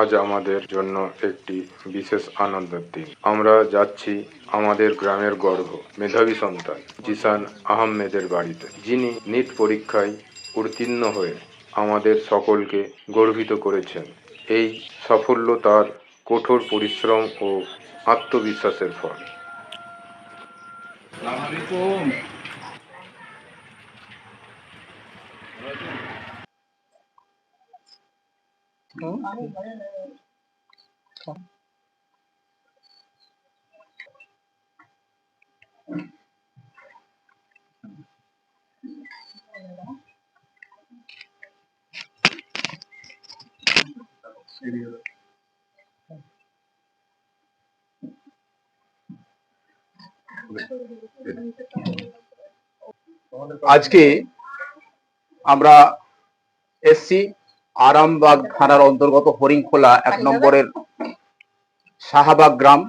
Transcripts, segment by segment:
আজ আমাদের জন্য একটি বিশেষ আনন্দের দিন। আমরা যাচ্ছি আমাদের গ্রামের গর্ব মেধাবী সন্তান জিসান আহমেদের বাড়িতে। যিনি নিট পরীক্ষায় উত্তীর্ণ হয়ে আমাদের সকলকে গর্বিত করেছেন। এই সাফল্য তার কঠোর পরিশ্রম ও আত্মবিশ্বাসের ফল। আজকে আমরা এসছি আরামবাগ থানার অন্তর্গত হরিংখোলা এক নম্বরের শাহাবাগ গ্রাম।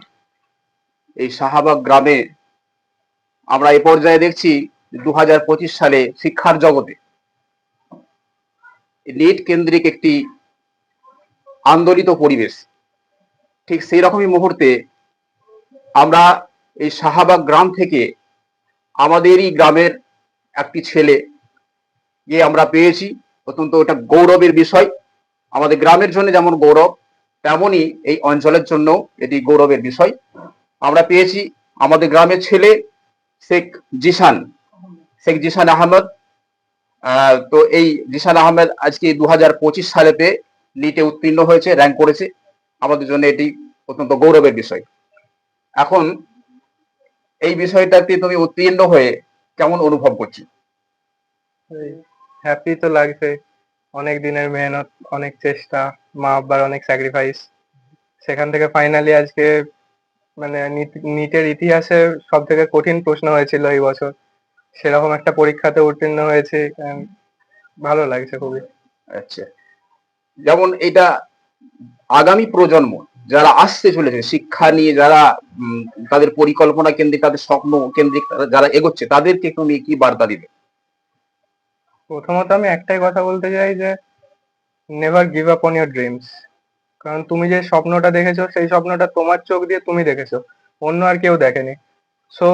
এই শাহাবাগ গ্রামে আমরা এ পর্যায়ে দেখছি দু হাজার পঁচিশ সালে শিক্ষার জগতে নেট কেন্দ্রিক একটি আন্দোলিত পরিবেশ। ঠিক সেই রকমই মুহূর্তে আমরা এই শাহাবাগ গ্রাম থেকে আমাদেরই গ্রামের একটি ছেলে যে আমরা পেয়েছি। অত্যন্ত ওটা গৌরবের বিষয়। আমাদের গ্রামের জন্য যেমন গৌরব তেমনই এই অঞ্চলের জন্য এটি গৌরবের বিষয়। আমরা পেয়েছি আমাদের গ্রামের ছেলে শেখ জিসান শেখ জিসান আহমদ। আহ, তো এই জিসান আহমেদ আজকে দু হাজার পঁচিশ সালেতে নিটে উত্তীর্ণ হয়েছে র্যাঙ্ক করেছে। আমাদের জন্য এটি অত্যন্ত গৌরবের বিষয়। এখন এই বিষয়টাতে তুমি উত্তীর্ণ হয়ে কেমন অনুভব করছি? হ্যাপি তো লাগছে। অনেক দিনের মেহনত, অনেক চেষ্টা, মা আব্বার অনেক স্যাক্রিফাইস সেখান থেকে ফাইনালি আজকে মানে নিটের ইতিহাসে সব থেকে কঠিন প্রশ্ন হয়েছিল এই বছর। সেরকম একটা পরীক্ষাতে উত্তীর্ণ হয়েছে ভালো লাগছে খুবই। আচ্ছা। যেমন এটা আগামী প্রজন্ম যারা আসতে চলেছে, শিক্ষা নিয়ে যারা তাদের পরিকল্পনা কেন্দ্রিক, তাদের স্বপ্ন কেন্দ্রিক যারা এগোচ্ছে, তাদেরকে তুমি কি বার্তা দিবে? প্রথমত আমি একটাই কথা বলতে চাই যে never give up on your dreams কারণ তুমি যে স্বপ্নটা দেখেছ, সেই স্বপ্নটা তোমার চোখ দিয়ে তুমি দেখেছ, অন্য আর কেউ দেখেনি। সো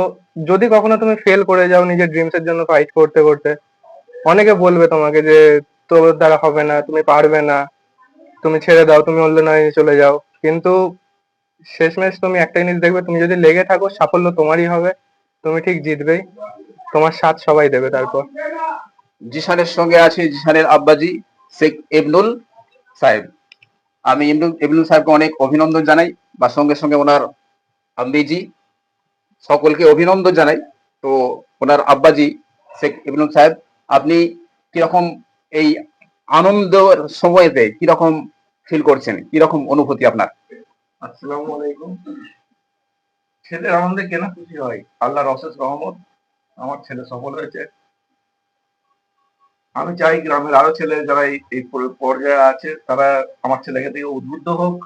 যদি কখনো তুমি ফেল করে যাও নিজের ড্রিমস এর জন্য ফাইট করতে করতে, অনেকে বলবে তোমাকে যে, তোর দ্বারা হবে না, তুমি পারবে না, তুমি ছেড়ে দাও, তুমি অন্য লাইনে চলে যাও। কিন্তু শেষমেশ তুমি একটা জিনিস দেখবে, তুমি যদি লেগে থাকো, সাফল্য তোমারই হবে, তুমি ঠিক জিতবেই, তোমার সাথ সবাই দেবে তারপর। জিসানের সঙ্গে আছে জিসানের আব্বাজি, শেখ এবনুল সাহেব। আমি এবনুল সাহেবকে অনেক অভিনন্দন জানাই বা সঙ্গে সঙ্গে ওনার আম্বিজি সকলকে অভিনন্দন জানাই। তো ওনার আব্বাজি, শেখ ইবনুল সাহেব, আপনি কীরকম এই আনন্দের সময়তে কীরকম ফিল করছেন? কীরকম অনুভূতি আপনার? আসসালামু আলাইকুম। ছেলের আনন্দে কেন খুশি হয়। আল্লাহর অশেষ রহমত। আমার ছেলে সফল হয়েছে। আমি চাই গ্রামের আরও ছেলে যারা এই- পর্যায়ে আছে, তারা আমার ছেলেকে থেকে উদ্বুদ্ধ হোক,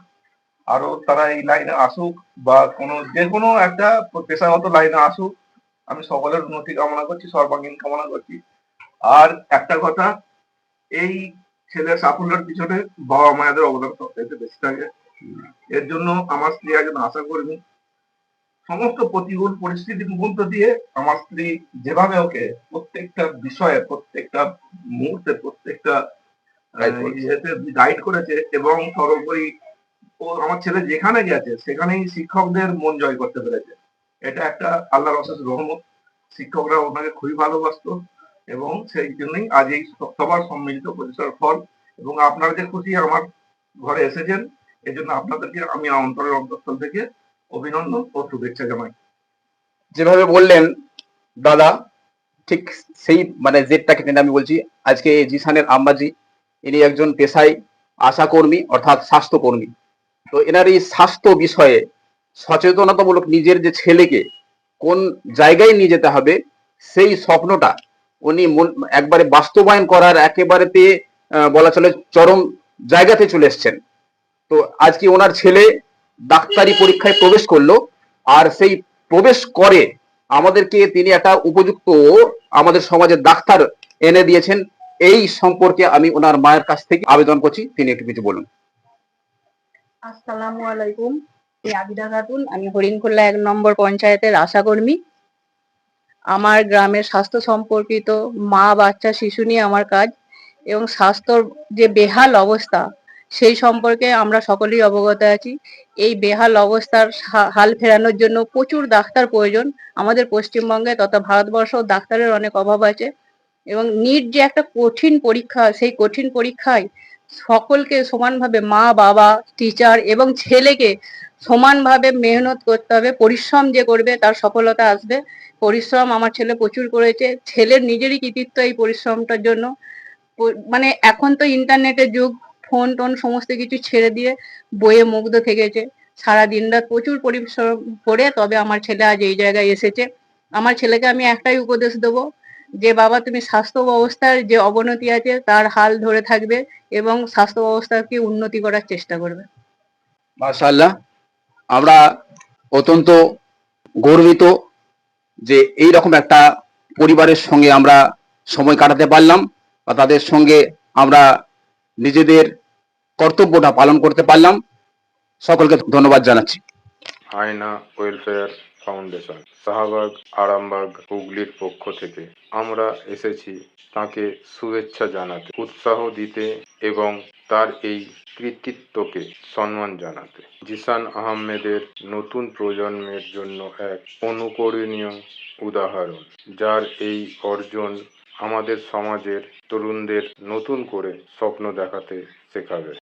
আরও তারা এই লাইনে আসুক, বা কোনো, যে কোনো একটা পেশাগত লাইনে আসুক, আমি সকলের উন্নতি কামনা করছি, সর্বাঙ্গীন কামনা করছি। আর একটা কথা, এই ছেলের সাফল্যের পিছনে বাবা মায়েদের অবদান সবচেয়ে বেশি থাকে। এর জন্য আমার স্ত্রী একজন আশা কর্মী। সমস্ত প্রতিকূল পরিস্থিতির মধ্য দিয়ে আমার স্ত্রী যেভাবে ওকে প্রত্যেকটা বিষয়ে প্রত্যেকটা মুহূর্তে প্রত্যেকটা গাইড করেছে। এবং সর্বোপরি ও আমার ছেলে যেখানে গেছে সেখানেই শিক্ষকদের মন জয় করতে পেরেছে। এটা একটা আল্লাহর অশেষ রহমত। শিক্ষকরা ওনাকে খুবই ভালোবাসতো এবং সেই জন্যই আজ এই সবার সম্মিলিত প্রচেষ্টার ফল এবং আপনারা যে খুশি আমার ঘরে এসেছেন এই জন্য আপনাদেরকে আমি অন্তরের অন্তঃস্থল থেকে অভিনন্দন ও শুভেচ্ছা জানাই। যেভাবে বললেন দাদা, ঠিক সেই মানে জেটটাকে টেনে আমি বলছি, আজকে জিসানের আম্বাজি ইনি একজন পেশায় আশাকর্মী অর্থাৎ স্বাস্থ্যকর্মী। তো এনার এই স্বাস্থ্য বিষয়ে সচেতনতামূলক নিজের যে ছেলেকে কোন জায়গায় নিয়ে যেতে হবে, সেই স্বপ্নটা উনি একবারে বাস্তবায়ন করার একেবারেতে বলা চলে চরম জায়গাতে চলে এসছেন। তো আজকে ওনার ছেলে ডাক্তারি পরীক্ষায় প্রবেশ করল, আর সেই প্রবেশ করে আমাদেরকে তিনি একটা উপযুক্ত আমাদের সমাজের ডাক্তার এনে দিয়েছেন। এই সম্পর্কে আমি ওনার মায়ের কাছ থেকে আবেদন করছি। তিনি একটু কিছু বলুন। আসসালামু আলাইকুম। আবিদা খাতুন? আমি হরিণখোল্লা এক নম্বর পঞ্চায়েতের আশাকর্মী। আমার গ্রামের স্বাস্থ্য সম্পর্কিত মা, বাচ্চা, শিশু নিয়ে আমার কাজ এবং স্বাস্থ্যর যে বেহাল অবস্থা সেই সম্পর্কে আমরা সকলেই অবগত আছি। এই বেহাল অবস্থার হাল ফেরানোর জন্য প্রচুর ডাক্তার প্রয়োজন। আমাদের পশ্চিমবঙ্গে তথা ভারতবর্ষ ডাক্তারের অনেক অভাব আছে এবং নিট যে একটা কঠিন পরীক্ষা, সেই কঠিন পরীক্ষায় সকলকে সমানভাবে মা, বাবা টিচার এবং ছেলেকে সমানভাবে মেহনত করতে হবে। পরিশ্রম যে করবে তার সফলতা আসবে। পরিশ্রম আমার ছেলে প্রচুর করেছে। ছেলের নিজেরই কৃতিত্ব এই পরিশ্রমটার জন্য। মানে এখন তো ইন্টারনেটের যুগ। ফোন টোন সমস্ত কিছু ছেড়ে দিয়ে বইয়ে মুগ্ধ থেকেছে। সারা দিন রাত প্রচুর পরিশ্রম করে তবে আমার ছেলে আজ এই জায়গায় এসেছে। আমার ছেলেকে আমি একটাই উপদেশ দেবো, যে বাবা তুমি স্বাস্থ্য ব্যবস্থার যে অবনতি আছে তার হাল ধরে থাকবে এবং স্বাস্থ্য ব্যবস্থাকে উন্নতি করার চেষ্টা করবে। মাশাআল্লাহ। আমরা অত্যন্ত গর্বিত যে এই রকম একটা পরিবারের সঙ্গে আমরা সময় কাটাতে পারলাম বা তাদের সঙ্গে আমরা নিজেদের কর্তব্যটা পালন করতে পারলাম। সকলকে ধন্যবাদ জানাচ্ছি। আয়না ওয়েলফেয়ার ফাউন্ডেশন, শাহবাগ, আরামবাগ, হুগলির পক্ষ থেকে। আমরা এসেছি তাকে শুভেচ্ছা জানাতে, উৎসাহ দিতে এবং তার এই কৃতিত্বকে সম্মান জানাতে। জিসান আহমেদের নতুন প্রজন্মের জন্য এক অনুকরণীয় উদাহরণ, যার এই অর্জন আমাদের সমাজের তরুণদের নতুন করে স্বপ্ন দেখাতে শেখাবে।